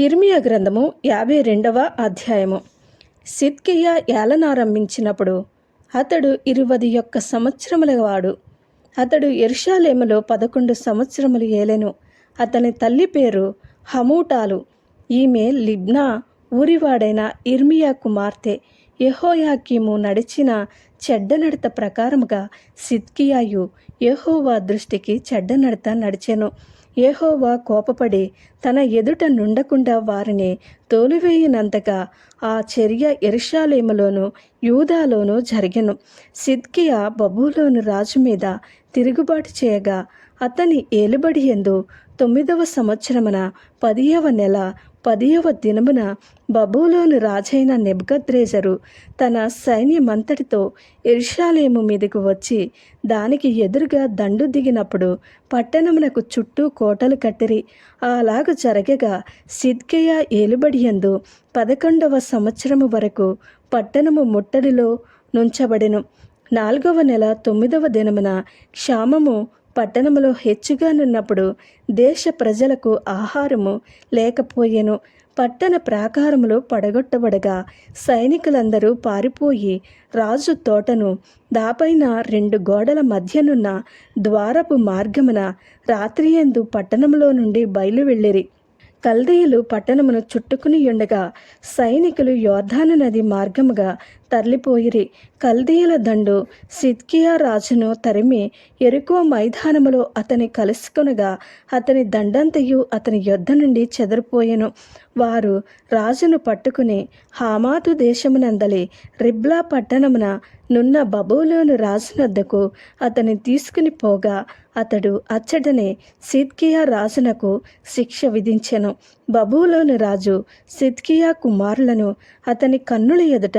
ఇర్మియా గ్రంథము యాభై రెండవ అధ్యాయము. సిద్కియా ఏలనారంభించినప్పుడు అతడు ఇరువది యొక్క సంవత్సరముల వాడు. అతడు ఎరుషాలేములో పదకొండు సంవత్సరములు ఏలెను. అతని తల్లి పేరు హమూటాలు. ఈమె లిబ్నా ఊరివాడైన ఇర్మియా కుమార్తె యహోయాకీము నడిచిన చెడ్డ నడత ప్రకారముగా సిద్కియాయు యహోవా దృష్టికి చెడ్డ నడత నడిచెను. ఏహోవా కోపపడి తన ఎదుట నుండకుండా వారిని తోలివేయనంతగా ఆ చర్య ఎరుషాలేములోను యూదాలోనూ జరిగెను. సిద్కియా బబులోను రాజు మీద తిరుగుబాటు చేయగా అతని ఏలుబడి ఎందు తొమ్మిదవ సంవత్సరమున పదియవ నెల పదియవ దినమున బబులోను రాజైన నెబ్కద్రేజరు తన సైన్యమంతటితో ఎరుషాలేము మీదకు వచ్చి దానికి ఎదురుగా దండు దిగినప్పుడు పట్టణమునకు చుట్టూ కోటలు కట్టిరి. అలాగ జరగగా సిద్కియా ఏలుబడి యందు పదకొండవ సంవత్సరము వరకు పట్టణము ముట్టడిలో నుంచబడెను. నాలుగవ నెల తొమ్మిదవ దినమున క్షామము పట్టణములో హెచ్చుగా నున్నప్పుడు దేశ ప్రజలకు ఆహారము లేకపోయెను. పట్టణ ప్రాకారములు పడగొట్టబడగా సైనికులందరూ పారిపోయి రాజు తోటను దాపైన రెండు గోడల మధ్యనున్న ద్వారపు మార్గమున రాత్రియందు పట్టణములో నుండి బయలు వెళ్ళిరి కల్దీయులు పట్టణమును చుట్టుకుని ఉండగా సైనికులు యోర్ధాను నది మార్గముగా తరలిపోయిరి. కల్దీయుల దండు సిద్కియా రాజును తరిమి ఎరుకో మైదానములో అతని కలుసుకొనగా అతని దండంతయు అతని యొద్ద నుండి చెదరిపోయెను. వారు రాజును పట్టుకుని హామాతు దేశమునందలి రిబ్లా పట్టణమున నున్న బబులోను రాజునద్దకు అతని తీసుకుని పోగా అతడు అచ్చటనే సిద్కియా రాజునకు శిక్ష విధించెను. బబులోను రాజు సిద్కియా కుమారులను అతని కన్నుల ఎదుట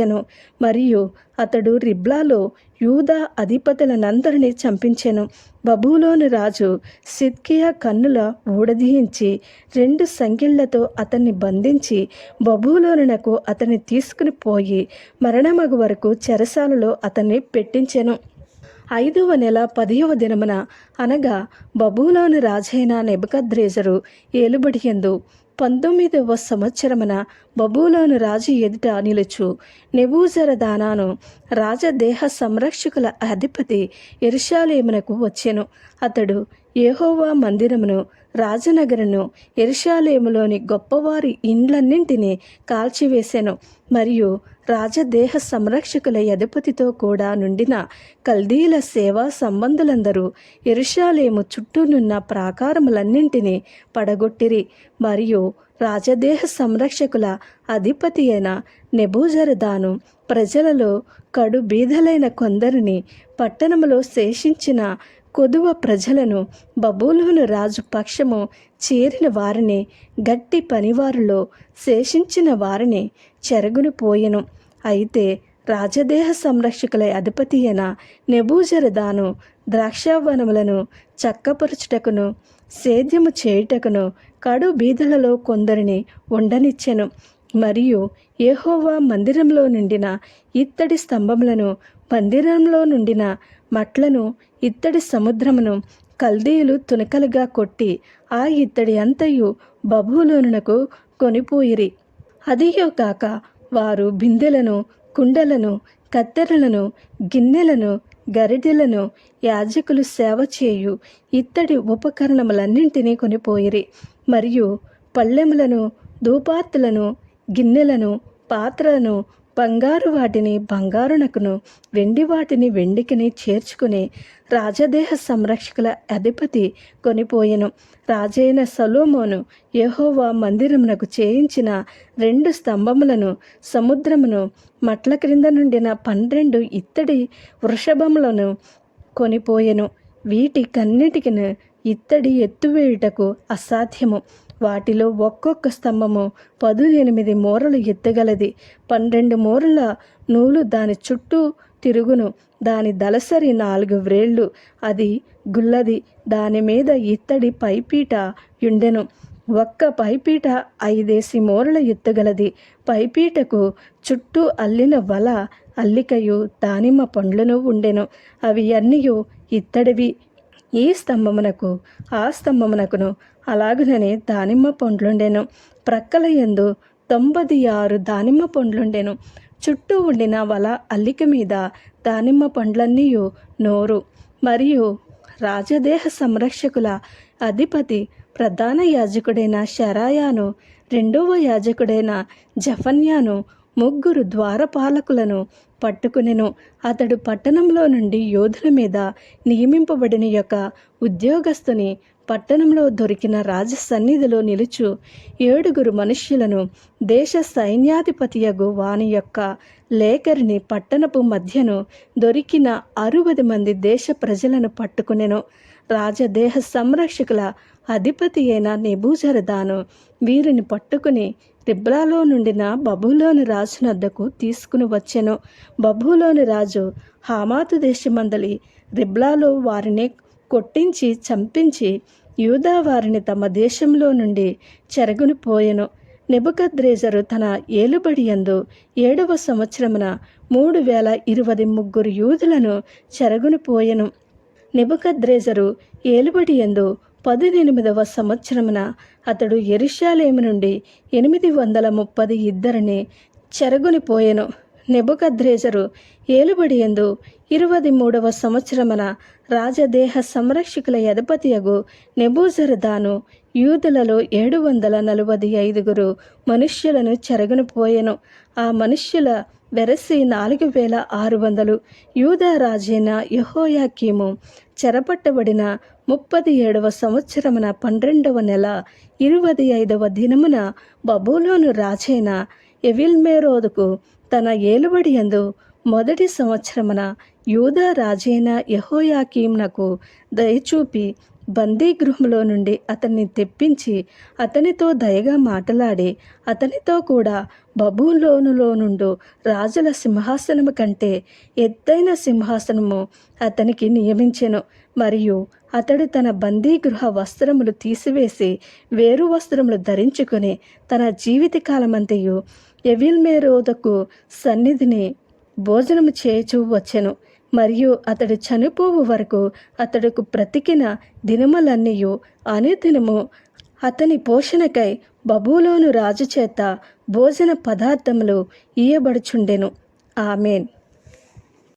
చంపించెను. మరియు అతడు రిబ్లాలో యూదా అధిపతులనందరినీ చంపించెను. బబులోని రాజు సిద్కియా కన్నుల ఊడదీయించి రెండు సంఖ్యలతో అతన్ని బంధించి బబులోనునకు అతన్ని తీసుకుని పోయి మరణమగు వరకు చెరసాలలో అతన్ని పెట్టించెను. ఐదవ నెల పదియవ దినమున అనగా బబులోని రాజైన నెబద్రేజరు ఏలుబడియందు పంతొమ్మిదవ సంవత్సరమున బబులోను రాజు ఎదుట నిలుచు నెబూజరదానాను రాజదేహ సంరక్షకుల అధిపతి ఎరుషాలేమునకు వచ్చెను. అతడు ఏహోవా మందిరమును రాజనగరును ఎరుషాలేములోని గొప్పవారి ఇండ్లన్నింటినీ కాల్చివేశాను మరియు రాజదేహ సంరక్షకుల యధిపతితో కూడా నుండిన కల్దీల సేవా సంబంధులందరూ ఎరుషాలేము చుట్టూనున్న ప్రాకారములన్నింటినీ పడగొట్టిరి. మరియు రాజదేహ సంరక్షకుల అధిపతి అయిన నెబూజరదాను ప్రజలలో కడు బీదలైన కొందరిని పట్టణములో శేషించిన కొదువ ప్రజలను బబులోను రాజు పక్షము చేరిన వారిని గట్టి పనివారిలో శేషించిన వారిని చెరగును పోయెను. అయితే రాజదేహ సంరక్షకుల అధిపతి అయిన నెబూజరదాను ద్రాక్షావనములను చక్కపరుచుటకును సేద్యము చేయుటకును కడు బీదలలో కొందరిని ఉండనిచ్చెను. మరియు ఏహోవా మందిరంలో నుండిన ఇత్తడి స్తంభములను మందిరంలో నుండిన మట్లను ఇత్తడి సముద్రమును కల్దీయులు తునకలుగా కొట్టి ఆ ఇత్తడి అంతయు బబులోనునకు కొనిపోయిరి. అదియో కాక వారు బిందెలను కుండలను కత్తెరలను గిన్నెలను గరిటెలను యాజకులు సేవ చేయు ఇత్తడి ఉపకరణములన్నింటినీ కొనిపోయిరి. మరియు పళ్ళెములను ధూపార్తులను గిన్నెలను పాత్రలను బంగారు వాటిని బంగారునకును వెండి వాటిని వెండికిని చేర్చుకుని రాజదేహ సంరక్షకుల అధిపతి కొనిపోయెను. రాజైన సలోమోను యహోవా మందిరమునకు చేయించిన రెండు స్తంభములను సముద్రమును మట్ల క్రింద నుండిన పన్నెండు ఇత్తడి వృషభములను కొనిపోయెను. వీటి కన్నిటికిన ఇత్తడి ఎత్తువేయుటకు అసాధ్యము. వాటిలో ఒక్కొక్క స్తంభము పదు ఎనిమిది మూరలు ఎత్తగలది. పన్నెండు మూరల నూలు దాని చుట్టూ తిరుగును. దాని దలసరి నాలుగు వ్రేళ్ళు. అది గుల్లది. దాని మీద ఇత్తడి పైపీట యుండెను. ఒక్క పైపీట ఐదేసి మూరల ఎత్తుగలది. పైపీటకు చుట్టూ అల్లిన వల అల్లికయు దానిమ్మ పండ్లను ఉండెను. అవి అన్నీ ఇత్తడివి. ఈ స్తంభమునకు ఆ స్తంభమునకును అలాగుననే దానిమ్మ పండ్లుండెను. ప్రక్కల యందు తొంభది ఆరు దానిమ్మ పండ్లుండెను. చుట్టూ ఉండిన వల అల్లిక మీద దానిమ్మ పండ్లన్నీయు నోరు. మరియు రాజదేహ సంరక్షకుల అధిపతి ప్రధాన యాజకుడైన షరాయాను రెండవ యాజకుడైన జఫన్యాను ముగ్గురు ద్వారపాలకులను పట్టుకునెను. అతడు పట్టణంలో నుండి యోధుల మీద నియమింపబడిన యొక్క ఉద్యోగస్తుని పట్టణంలో దొరికిన రాజ సన్నిధిలో నిలుచు ఏడుగురు మనుష్యులను దేశ సైన్యాధిపతియగు వాని యొక్క లేఖరిని పట్టణపు మధ్యను దొరికిన అరువది మంది దేశ ప్రజలను పట్టుకునెను. రాజదేహ సంరక్షకుల అధిపతి అయిన నిభూజరదాను వీరిని పట్టుకుని రిబ్లాలో నుండిన బబులోని రాజునద్దకు తీసుకుని వచ్చెను. బబులోని రాజు హామాతు దేశమందలి రిబ్లాలో వారిని కొట్టించి చంపించి యూదా వారిని తమ దేశంలో నుండి చెరగుని పోయెను. నెబుకద్రేజరు తన ఏలుబడి యందు ఏడవ సంవత్సరమున మూడు వేల ఇరవై ముగ్గురు యూదులను చెరగుని పోయెను. నెబుకద్రేజరు ఏలుబడి యందు పదినెనిమిదవ సంవత్సరమున అతడు ఎరిషాలేము నుండి ఎనిమిది వందల ముప్పది ఇద్దరిని చెరగొనిపోయెను నెబుకద్రేజరు ఏలుబడి యందు ఇరవై మూడవ సంవత్సరమున రాజదేహ సంరక్షకుల యధపతియగు నెబూజరదాను యూదులలో ఏడు వందల నలభై ఐదుగురు మనుష్యులను చెరగనిపోయెను ఆ మనుష్యుల వెరసి నాలుగు వేల ఆరు వందలు యూదా రాజైన యహోయాకీము చెరపట్టబడిన ముప్పది ఏడవ సంవత్సరమున పన్నెండవ నెల ఇరవై ఐదవ దినమున బబులోను రాజైన ఎవిల్మేరోదుకు తన ఏలుబడి యందు మొదటి సంవత్సరమున యూదా రాజైన యహోయాకీంనకు దయచూపి బందీగృహంలో నుండి అతన్ని తెప్పించి అతనితో దయగా మాట్లాడి అతనితో కూడా బబులోనులో నుండు రాజుల సింహాసనము కంటే ఎత్తైన సింహాసనము అతనికి నియమించెను. మరియు అతడు తన బందీగృహ వస్త్రములు తీసివేసి వేరు వస్త్రములు ధరించుకొని తన జీవితకాలమంతయు ఎవిల్మేరోదకు సన్నిధిని భోజనము చేయుచూ వచ్చెను. మరియు అతడు చనిపోవు వరకు అతడుకు బ్రతికిన దినములన్నీయు అనుదినము అతని పోషణకై బబులోను రాజు చేత భోజన పదార్థములు ఇయ్యబడుచుండెను. ఆమెన్.